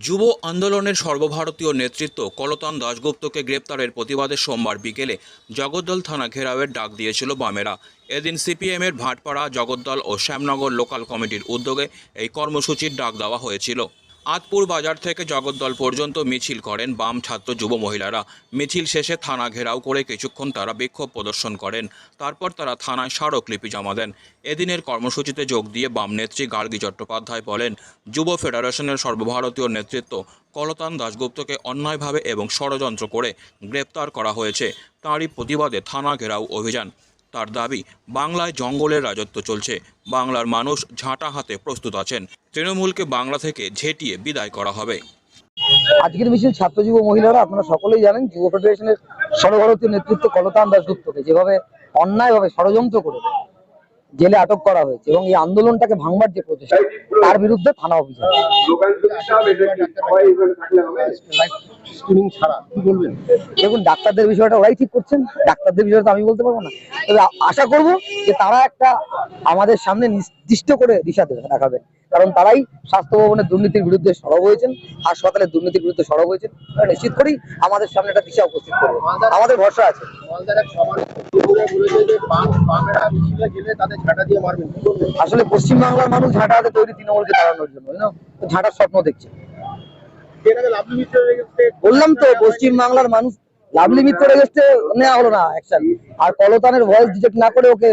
যুব আন্দোলনের সর্বভারতীয় নেতৃত্ব কলতান দাশগুপ্তকে গ্রেপ্তারের প্রতিবাদে সোমবার বিকেলে জগদ্দল থানা ঘেরাওয়ের ডাক দিয়েছিল বামেরা। এদিন সিপিএমের ভাটপাড়া, জগদ্দল ও শ্যামনগর লোকাল কমিটির উদ্যোগে এই কর্মসূচির ডাক দেওয়া হয়েছিল। আতপুর বাজার থেকে জগদ্দল পর্যন্ত মিছিল করেন বাম ছাত্র যুব মহিলারা। মিছিল শেষে থানা ঘেরাও করে কিছুক্ষণ তারা বিক্ষোভ প্রদর্শন করেন। তারপর তারা থানায় স্মারকলিপি জমা দেন। এদিনের কর্মসূচিতে যোগ দিয়ে বাম নেত্রী গার্গী চট্টোপাধ্যায় বলেন, যুব ফেডারেশনের সর্বভারতীয় নেতৃত্ব কলতান দাশগুপ্তকে অন্যায়ভাবে এবং ষড়যন্ত্র করে গ্রেপ্তার করা হয়েছে। তাঁরই প্রতিবাদে থানা ঘেরাও অভিযান। তার দাবি, বাংলায় জঙ্গলের রাজত্ব চলছে। বাংলার মানুষ ঝাঁটা হাতে প্রস্তুত আছেন। তৃণমূলকে বাংলা থেকে ঝেটিয়ে বিদায় করা হবে। আজকের মিছিল ছাত্র যুব মহিলারা, আপনারা সকলেই জানেন, যুব ফেডারেশনের সর্বভারতীয় নেতৃত্ব কলতান দাসগুপ্তকে যেভাবে অন্যায়ভাবে ষড়যন্ত্র করে জেলে আটক করা হয়েছে এবং এই আন্দোলনটাকে ভাঙবার যে প্রচেষ্টা তার বিরুদ্ধে থানা অভিযান। লোকাল সব এটা কি সবাই এখানে থাকলে হবে? স্ক্রিনিং ছাড়া দেখুন ডাক্তারদের বিষয়টা ওরাই ঠিক করছেন ডাক্তারদের বিষয়টা তো আমি বলতে পারব না। তবে আশা করব যে তারা একটা আমাদের সামনে নির্দিষ্ট করে দিশা দেবে দেখাবেন কারণ তারাই স্বাস্থ্য ভবনের দুর্নীতির বিরুদ্ধে সরব হয়েছেন হাসপাতালের দুর্নীতির বিরুদ্ধে সরব হয়েছেন। নিশ্চিত করেই আমাদের সামনে একটা দিশা উপস্থিত করবে। আমাদের ভরসা আছে। আসলে পশ্চিমবাংলার মানুষ ঝাঁটা হাতে তৈরি তৃণমূলকে তাড়ানোর জন্য ঝাঁটার স্বপ্ন দেখছে। বললাম তো পশ্চিমবাংলার মানুষ লাভলি মিত্র নেওয়া হলো না অ্যাকশন আর কলতানের ভয়েস ডিটেক্ট না করে ওকে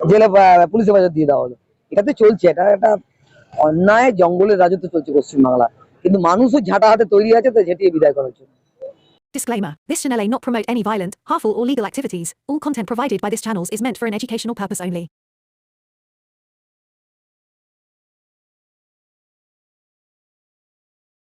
জেলে আহ, পুলিশে বাজার দিয়ে দেওয়া হলো। এটাতে চলছে এটা একটা অন্যায় জঙ্গলের রাজত্ব চলছে পশ্চিমবাংলা কিন্তু মানুষও ঝাঁটা হাতে তৈরি আছে তো ঝেঁটিয়ে বিদায় করার জন্য Disclaimer This channel may not promote any violent, harmful, or legal activities. All content provided by this channel is meant for an educational purpose only.